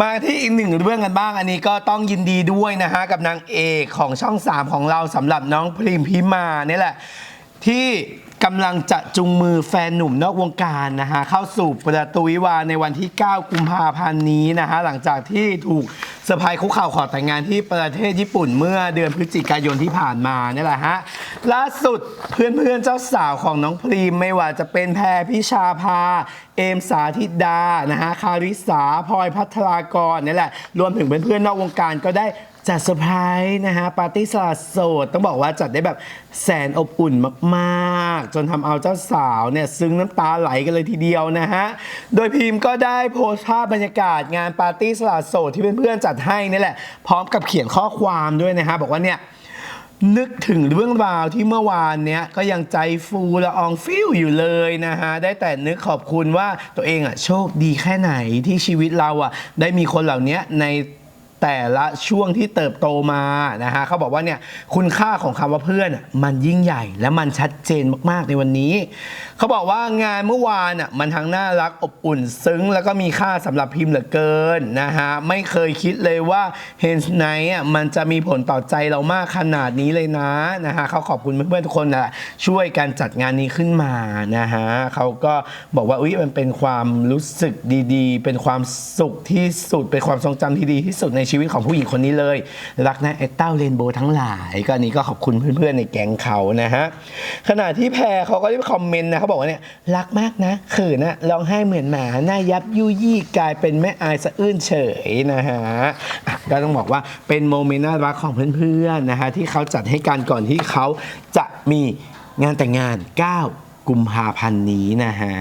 มาที่อีกหนึ่งเรื่องกันบ้างอันนี้ก็ต้องยินดีด้วยนะฮะกับนางเอกของช่อง 3 ของเราสำหรับน้องพริมพิมาเนี่ยแหละ ที่กำลังจะจุงมือแฟนหนุ่มนอกวงการนะฮะเข้าสู่ประตูวิวาห์ในวันที่ 9 กุมภาพันธ์นี้นะฮะหลังจากที่ถูกเซอร์ไพรส์คุกเข่าขอแต่งงานที่ประเทศญี่ปุ่นเมื่อเดือนพฤศจิกายนที่ผ่านมาเนี่ยแหละฮะ ล่าสุดเพื่อนๆเจ้าสาวของน้องพรีมไม่ว่าจะเป็นแพรพิชาภา เอมสาธิดานะฮะคาริสาพลอยพัทรากรนี่แหละ รวมถึงเพื่อนๆนอกวงการก็ได้จัดเซอร์ไพรส์นะฮะปาร์ตี้สละโสด ต้องบอกว่าจัดได้แบบแสนอบอุ่นมากๆ จนทำเอาเจ้าสาวเนี่ยซึ้งน้ำตาไหลกันเลยทีเดียวนะฮะ โดยพิมพ์ก็ได้โพสต์ภาพบรรยากาศงานปาร์ตี้สละโสดที่เพื่อนๆจัดให้นี่แหละ พร้อมกับเขียนข้อความด้วยนะฮะบอกว่าเนี่ย นึกถึงเรื่องราวที่เมื่อวานเนี้ยก็ยังใจฟูละอองฟิวอยู่เลยนะฮะ ได้แต่นึกขอบคุณว่าตัวเองอะโชคดีแค่ไหนที่ชีวิตเราอะได้มีคนเหล่านี้ใน แต่ละช่วงที่เติบโตมานะฮะเขาบอกว่าเนี่ยคุณค่าของคำว่าเพื่อนมันยิ่งใหญ่ และมันชัดเจนมากๆในวันนี้ เขาบอกว่างานเมื่อวานอะมันทั้งน่ารักอบอุ่นซึ้ง แล้วก็มีค่าสำหรับพิมพ์เหลือเกินนะฮะไม่เคยคิดเลยว่าเฮนส์ไนอะมันจะมีผลต่อใจเรามากขนาดนี้เลยนะนะฮะเขาขอบคุณเพื่อนๆทุกคนนะช่วยกันจัดงานนี้ขึ้นมานะฮะเขาก็บอกว่าอุ้ยมันเป็นความรู้สึกดีๆ เป็นความสุขที่สุดเป็นความทรงจำที่ดีที่สุดในชีวิตของผู้หญิงคนนี้เลย รักนะไอ้เต้าเรนโบว์ทั้งหลาย ก็อันนี้ก็ขอบคุณเพื่อนๆในแก๊งเขานะฮะขณะที่แพรเขาก็ได้คอมเมนต์นะเขาบอกว่าเนี่ยรักมากนะขินนะร้องไห้เหมือนหมาหน้ายับยุยี่กลายเป็นแม่อายสะอื้นเฉยนะฮะอะก็ต้องบอกว่าเป็นโมเมนต์น่ารักของเพื่อนๆนะฮะที่เขาจัดให้กันก่อนที่เขาจะมีงานแต่งงาน 9 กุมภาพันธ์นี้นะฮะ